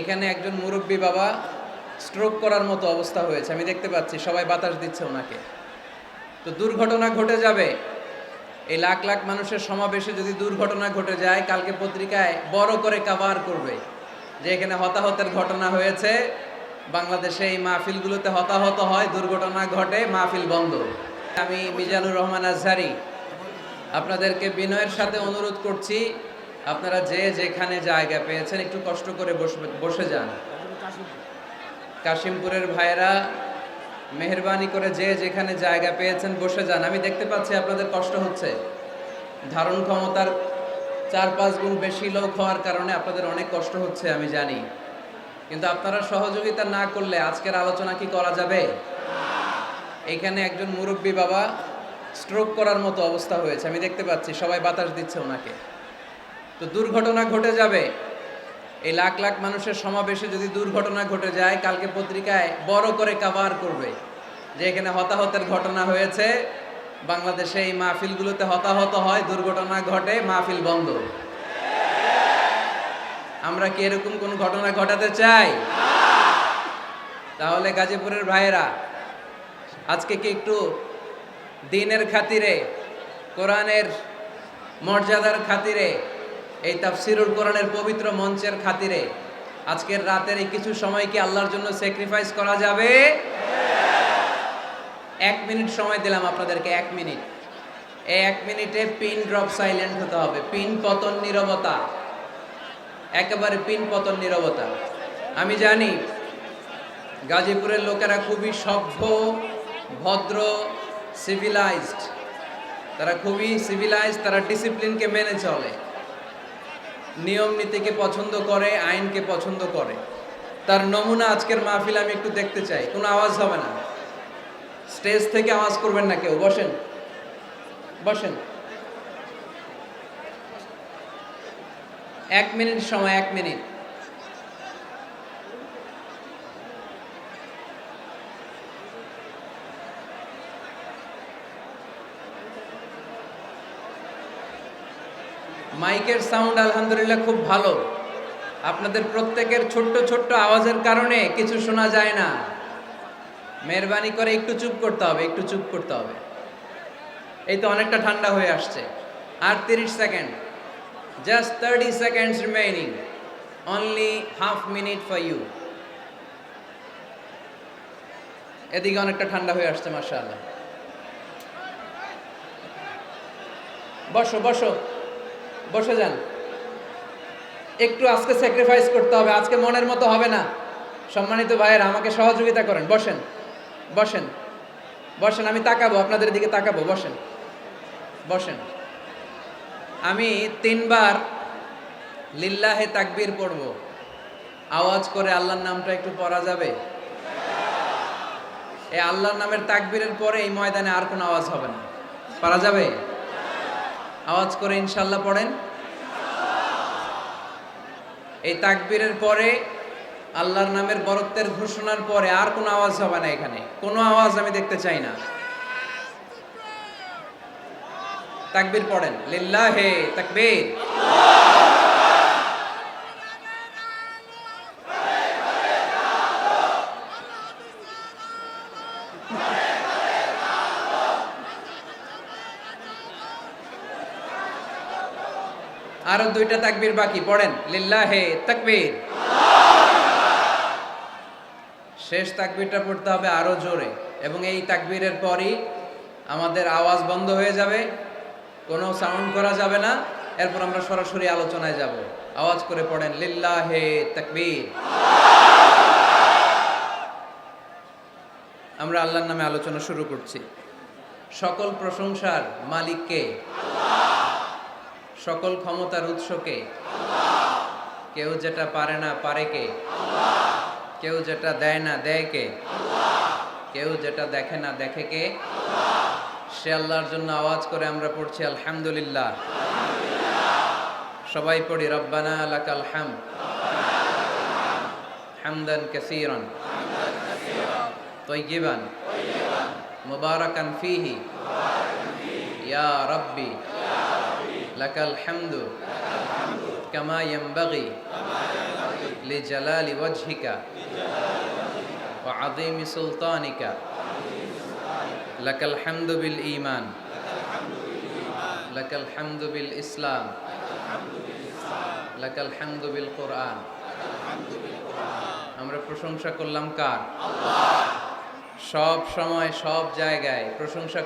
এখানে একজন মুরব্বী বাবা স্ট্রোক করার মতো অবস্থা হয়েছে। আমি দেখতে পাচ্ছি, সবাই বাতাস দিচ্ছে ওনাকে। তো দুর্ঘটনা ঘটে যাবে। এই লাখ লাখ মানুষের সমাবেশে যদি দুর্ঘটনা ঘটে যায়, কালকে পত্রিকায় বড় করে কাভার করবে যে এখানে হতাহতের ঘটনা হয়েছে। বাংলাদেশে এই মাহফিলগুলোতে হতাহত হয়, দুর্ঘটনা ঘটে, মাহফিল বন্ধ। আমি মিজানুর রহমান আজহারি আপনাদেরকে বিনয়ের সাথে অনুরোধ করছি আপনারা যে যেখানে জায়গা পেয়েছেন, একটু কষ্ট করে বসে যান। কাশিমপুরের ভাইয়েরা মেহরবানি করে যে যেখানে জায়গা পেয়েছেন, বসে যান। আমি দেখতে পাচ্ছি আপনাদের কষ্ট হচ্ছে। ধারণ ক্ষমতার চার পাঁচ গুণ বেশি লোক হওয়ার কারণে আপনাদের অনেক কষ্ট হচ্ছে, আমি জানি। কিন্তু আপনারা সহযোগিতা না করলে আজকের আলোচনা কি করা যাবে? এখানে একজন মুরব্বী বাবা স্ট্রোক করার মতো অবস্থা হয়েছে। আমি দেখতে পাচ্ছি, সবাই বাতাস দিচ্ছে ওনাকে। তো দুর্ঘটনা ঘটে যাবে। এই লাখ লাখ মানুষের সমাবেশে যদি দুর্ঘটনা ঘটে যায়, কালকে পত্রিকায় বড় করে কাভার করবে যে এখানে হতাহতের ঘটনা হয়েছে। বাংলাদেশে এই মাহফিলগুলোতে হতাহত হয়, দুর্ঘটনা ঘটে, মাহফিল বন্ধ। আমরা কি এরকম কোন ঘটনা ঘটাতে চাই? তাহলে গাজীপুরের ভাইয়েরা, আজকে কি একটু দিনের খাতিরে, কোরআনের মর্যাদার খাতিরে এই তাফসিরুল কোরআনের পবিত্র মঞ্চের খাতিরে আজকের রাতের এই কিছু সময় কি আল্লাহর জন্য স্যাক্রিফাইস করা যাবে? এক মিনিট সময় দিলাম আপনাদেরকে, এক মিনিট। এই এক মিনিটে পিন ড্রপ সাইলেন্ট হতে হবে। পিন পতন নীরবতা। একেবারে পিন পতন নীরবতা। আমি জানি গাজীপুরের লোকেরা খুবই সভ্য, ভদ্র সিভিলাইজড তারা খুবই সিভিলাইজড তারা ডিসিপ্লিনকে মেনে চলে। নিয়ম নীতিকে পছন্দ করে আইনকে পছন্দ করে। তার নমুনা আজকের মাহফিল আমি একটু দেখতে চাই। কোনো আওয়াজ হবে না। স্টেজ থেকে আওয়াজ করবেন না কেউ। বসেন। বসেন। এক মিনিট সময়, এক মিনিট। মাইকের সাউন্ড আলহামদুলিল্লাহ খুব ভালো। আপনাদের প্রত্যেকের ছোট্ট ছোট্ট আওয়াজের কারণে কিছু শোনা যায় না। মেহরবানি করে একটু চুপ করতে হবে, একটু চুপ করতে হবে। এই তো অনেকটা ঠান্ডা হয়ে আসছে। আর তিরিশ second. Just thirty seconds remaining only half minute for you এদিকে অনেকটা ঠান্ডা হয়ে আসছে মার্শাল্লাহ বসো বসো। বসে যান। একটু আজকে স্যাক্রিফাইস করতে হবে, আজকে মনের মতো হবে না। সম্মানিত ভাইয়েরা, আমাকে সহযোগিতা করেন, বসেন বসেন বসেন, আমি তাকাবো, আপনাদের দিকে তাকাবো, বসেন বসেন। আমি তিনবার লিল্লাহে তাকবীর পড়ব। আওয়াজ করে আল্লাহর নামটা একটু পড়া যাবে? এই আল্লাহর নামের তাকবীরের পরে এই ময়দানে আর কোনো আওয়াজ হবে না। পারা যাবে? আওয়াজ করে ইনশাল্লাহ পড়েন। এই তাকবীরের পরে আল্লাহর নামের বরত্বের ঘোষণার পরে আর কোনো আওয়াজ হবে না এখানে। কোনো আওয়াজ আমি দেখতে চাই না। তাকবীর পড়েন। লিল্লাহে তাকবীর। আরও দুইটা তাকবীর বাকি, পড়েন, লিল্লাহে তাকবীর। শেষ তাকবীরটা পড়তে হবে আরও জোরে, এবং এই তাকবীরের পরই আমাদের আওয়াজ বন্ধ হয়ে যাবে, কোনো সাউন্ড করা যাবে না, এরপর আমরা সরাসরি আলোচনায় যাব। আওয়াজ করে পড়েন, লিল্লাহে তাকবীর। আমরা আল্লাহর নামে আলোচনা শুরু করছি। সকল প্রশংসার মালিককে সকল ক্ষমতার উৎসকে কেউ যেটা পারে না পারে কে? কেউ যেটা দেয় না দেয় কে? কেউ যেটা দেখে না দেখে কে? সে আল্লাহর জন্য আওয়াজ করে আমরা পড়ছি, আলহামদুলিল্লাহ। সবাই পড়ি, রব্বানা লাকাল হাম। হামদান কাসীরান। তৈয়িবান। মুবারাকান ফিহি। ইয়া রাব্বি। লাকাল হামদু কামা ইয়ানবাগি লিজালালি ওয়াজহিকা ওয়া আযীমি লাকাল হামদু বিল ঈমান। লাকাল হামদু বিল ইসলাম। লাকাল বিল কোরআন। আমরা প্রশংসা করলাম কার? সব সময় সব জায়গায় প্রশংসা